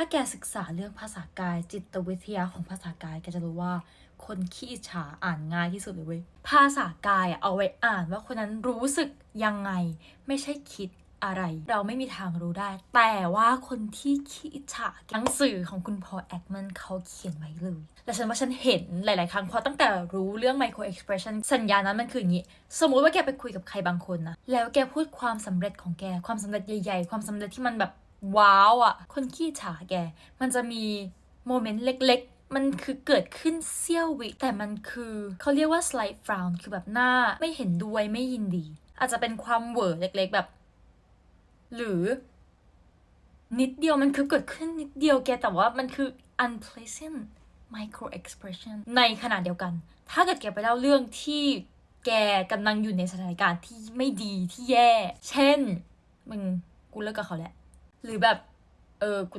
าแกศึกษาเรื่องภาษากาย จิตวิทยาของภาษากายแกจะรู้ว่า คนขี้อิจฉาอ่านง่ายที่สุดเลยเว้ยภาษากายเอาไว้อ่านว่าคนนั้นรู้สึกยังไง ไม่ใช่คิดอะไร เราไม่มีทางรู้ได้ แต่ว่าคนที่ขี้อิจฉาหนังสือของคุณพอแอคแมนเขาเขียนไว้เลย และฉันว่าฉันเห็นหลาย ๆ ครั้งพราะตั้งแต่รู้เรื่อง micro expression สัญญานั้นมันคืออย่างนี้ สมมุติว่าแกไปคุยกับใครบางคนนะแล้วแกพูดความสำเร็จของแกความสำเร็จใหญ่ ๆ ความสำเร็จที่มันแบบ ว้าวอะ่ะ คนขี้ฉาแก มันจะมีโมเมนต์เล็ก ๆ มันคือเกิดขึ้นเสี้ยววิ แต่มันคือเขาเรียกว่า slight frown คือแบบหน้าไม่เห็นด้วยไม่ยินดี อาจจะเป็นความเหวอเล็กๆแบบ หรือ นิดเดียวมันคือเกิดขึ้นนิดเดียวแกแต่ว่ามันคือ unpleasant micro expression ในขณะเดียวกัน ถ้าเกิดแกไปเล่าเรื่องที่แกกำลังอยู่ในสถานการณ์ที่ไม่ดีที่แย่ เช่น มึงกูเลิกกับเขาแล้ว หรือแบบ เออกู